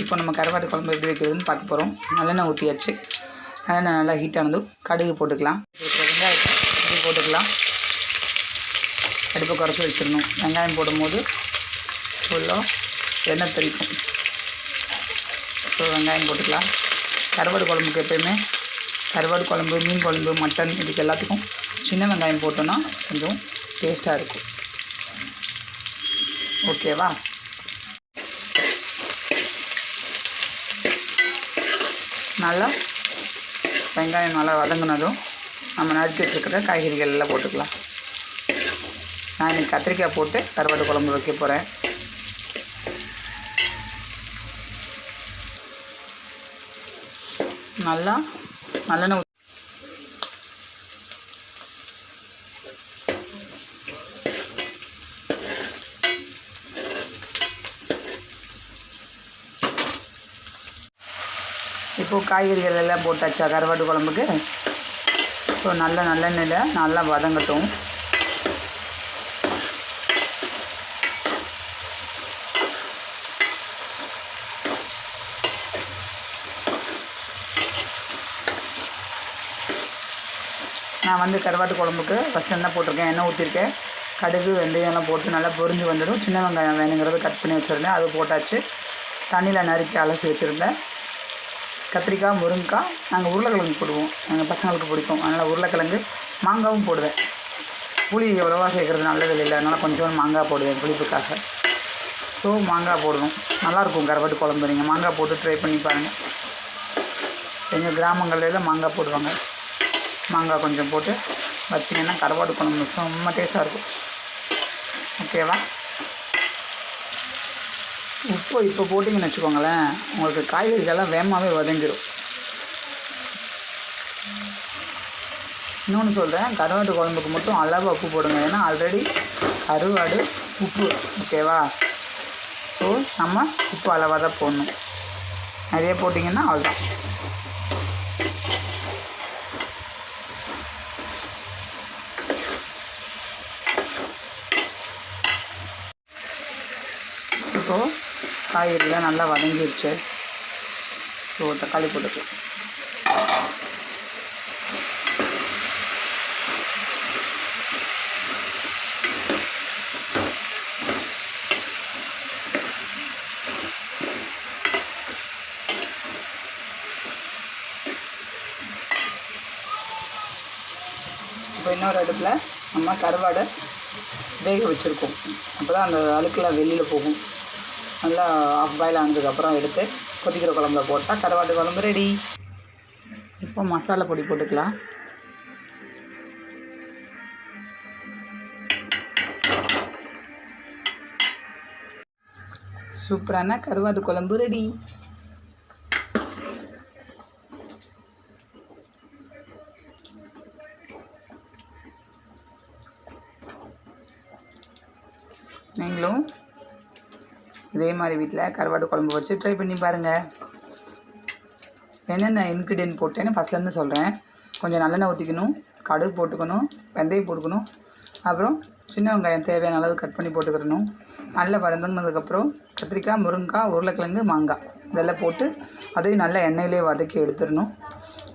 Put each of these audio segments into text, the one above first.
இப்போ நம்ம கருவாட்டு குழம்பு எப்படி வைக்கிறதுன்னு பார்க்க போகிறோம் நல்லெண்ணெய் ஊற்றியாச்சு நல்லெண்ணெய் நல்லா ஹீட் ஆனதும் கடுகு போட்டுக்கலாம். இப்போ வெங்காயத்தை இது போட்டுக்கலாம். அடுப்பை குறைச்சி வச்சிடணும். வெங்காயம் போடும்போது ஃபுல்லாக எண்ணெய் தெளிக்கும். ஸோ வெங்காயம் போட்டுக்கலாம். கருவாடு குழம்புக்கு எப்பயுமே கருவாடு குழம்பு மீன் குழம்பு மட்டன் இதுக்கு எல்லாத்துக்கும் சின்ன வெங்காயம் போட்டோன்னா கொஞ்சம் டேஸ்ட்டாக இருக்கும். ஓகேவா நல்லா வெங்காயம் நல்லா வதங்கினதும் நம்ம நறுக்கி வச்சுருக்கிற காய்கறிகள் எல்லாம் போட்டுக்கலாம். நான் இன்னைக்கு கத்திரிக்காய் போட்டு கருவாட்டு குழம்பு வைக்க போகிறேன் நல்லா நல்லெண்ணெய் இப்போது காய்கறிகள் எல்லாம் போட்டாச்சா? கருவாட்டு குழம்புக்கு? ஸோ நல்ல நல்லெண்ணெயில் நல்லா வதங்கட்டும். நான் வந்து கருவாட்டு குழம்புக்கு ஃபஸ்ட் என்ன போட்டிருக்கேன்? எண்ணெய் ஊற்றிருக்கேன் கடுகு வெந்தயம்லாம் போட்டு நல்லா பொரிஞ்சு வந்துடும். சின்ன வெங்காயம் வேணுங்கிறது கட் பண்ணி வச்சுருந்தேன். அது போட்டாச்சு. தண்ணியில் நறுக்கி அலசி வச்சுருந்தேன். கத்திரிக்காய் முருங்கைக்காய் நாங்கள் உருளைக்கிழங்கு போடுவோம். எங்கள் பசங்களுக்கு பிடிக்கும். அதனால் உருளைக்கிழங்கு மாங்காவும் போடுவேன். புளி எவ்வளோவா சேர்க்குறது நல்லது இல்லை அதனால் கொஞ்சம் மாங்காய் போடுவேன் புளிப்புக்காக. ஸோ மாங்காய் போடணும். நல்லாயிருக்கும் கருவாட்டு குழம்பு. நீங்கள் மாங்காய் போட்டு ட்ரை பண்ணி பாருங்கள் எங்கள் கிராமங்களில் மாங்காய் போடுவாங்க. மாங்காய் கொஞ்சம் போட்டு வச்சிங்கன்னா கருவாட்டு குழம்பு செம்ம டேஸ்ட்டாக இருக்கும். ஓகேவா உப்பு இப்போ போட்டிங்கன்னு வச்சுக்கோங்களேன் உங்களுக்கு காய்கறிகள்லாம் வேகமாகவே வதங்கிடும் இன்னொன்று சொல்கிறேன் கருவாட்டு குழம்புக்கு மட்டும் அளவாக உப்பு போடுங்க. ஏன்னா ஆல்ரெடி கருவாடு உப்பு ஓகேவா ஸோ நம்ம உப்பு அளவாக தான் போடணும். நிறைய போட்டிங்கன்னா அவ்வளோதான் இப்போது காய்கறிலாம் நல்லா வதங்கிடுச்சு ஸோ தக்காளி போட்டுக்கலாம். இப்போ இன்னொரு அடுப்பில் நம்ம கருவாடை வேக வச்சுருக்கோம். அப்போ தான் அந்த அழுக்கெல்லாம் வெளியில் போகும். நல்லா ஆஃப் பாயில் ஆனதுக்கப்புறம் எடுத்து கொதிக்கிற குழம்புல போட்டால் கருவாட்டு குழம்பு ரெடி இப்போ மசாலா பொடி போட்டுக்கலாம். சூப்பரான கருவாட்டு குழம்பு ரெடி நீங்களும் இதே மாதிரி வீட்டில் கருவாடு குழம்பு வச்சு ட்ரை பண்ணி பாருங்கள் என்னென்ன இன்க்ரீடியன்ட் போட்டேன்னு ஃபஸ்ட்லேருந்து சொல்கிறேன் கொஞ்சம் நல்லெண்ணெய் ஊற்றிக்கணும் கடுகு போட்டுக்கணும் வெந்தயம் போட்டுக்கணும். அப்புறம் சின்ன வெங்காயம் தேவையான அளவு கட் பண்ணி போட்டுக்கிறணும் நல்லா வதங்கினதுக்கப்புறம் கத்திரிக்காய் முருங்கைக்காய் உருளைக்கிழங்கு மாங்காய் இதெல்லாம் போட்டு அதையும் நல்லா எண்ணெயிலே வதக்கி எடுத்துடணும்.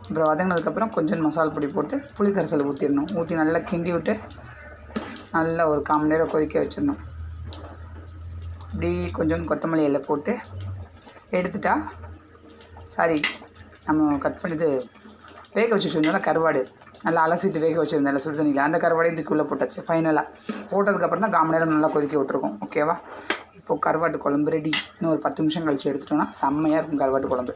அப்புறம் வதங்கினதுக்கப்புறம் கொஞ்சம் மசாலா பொடி போட்டு புளிக்கரைசல் ஊற்றிடணும் ஊற்றி நல்லா கிண்டி விட்டு நல்லா ஒரு கால் மணி நேரம் கொதிக்க வச்சிடணும். இப்படி கொஞ்சம் கொத்தமல்லி இலை போட்டு எடுத்துட்டா சாரி நம்ம கட் பண்ணிட்டு வேக வச்சு வச்சுருந்தோம்ல கருவாடு. நல்லா அலசிட்டு வேக வச்சுருந்தேன் சுடு தண்ணியில் அந்த கருவாடையும் தூக்கிள்ளே போட்டாச்சு ஃபைனலாக போட்டதுக்கப்புறம் தான் கால் நேரம் நல்லா கொதிக்க விட்ருக்கோம் ஓகேவா இப்போது கருவாட்டு குழம்பு ரெடி இன்னும் ஒரு பத்து நிமிஷம் கழிச்சு எடுத்துட்டோம்னா செம்மையாக இருக்கும் கருவாட்டு குழம்பு.